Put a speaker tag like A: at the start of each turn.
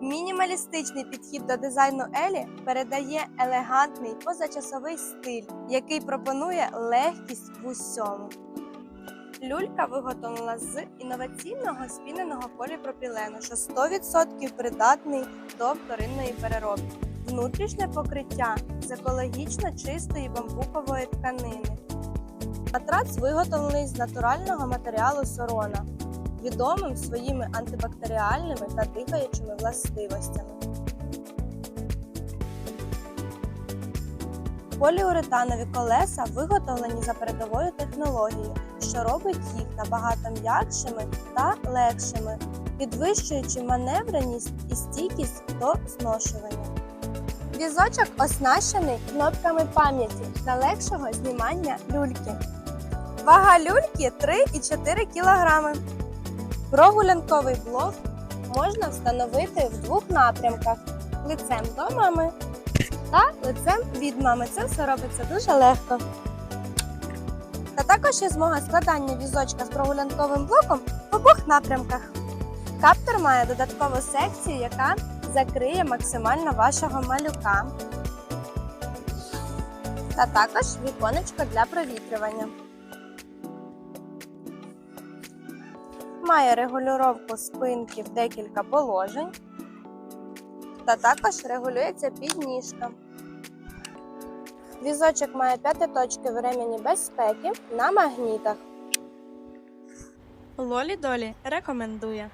A: Мінімалістичний підхід до дизайну Елі передає елегантний позачасовий стиль, який пропонує легкість в усьому. Люлька виготовлена з інноваційного спіненого поліпропілену, що 100% придатний до вторинної переробки. Внутрішнє покриття з екологічно чистої бамбукової тканини. Матрац виготовлений з натурального матеріалу сорона, відомим своїми антибактеріальними та дихаючими властивостями. Поліуретанові колеса виготовлені за передовою технологією, що робить їх набагато м'якшими та легшими, підвищуючи маневреність і стійкість до зношування. Візочок оснащений кнопками пам'яті для легшого знімання люльки. Вага люльки 3,4 кг. Прогулянковий блок можна встановити в двох напрямках: лицем до мами та лицем від мами. Це все робиться дуже легко. Та також є змога складання візочка з прогулянковим блоком в обох напрямках. Каптер має додаткову секцію, яка закриє максимально вашого малюка. Та також віконечко для провітрювання. Має регулювання спинки в декілька положень. Та також регулюється підніжка. Візочок має п'ятиточки в ремені безпеки на магнітах. Лолі Долі рекомендує.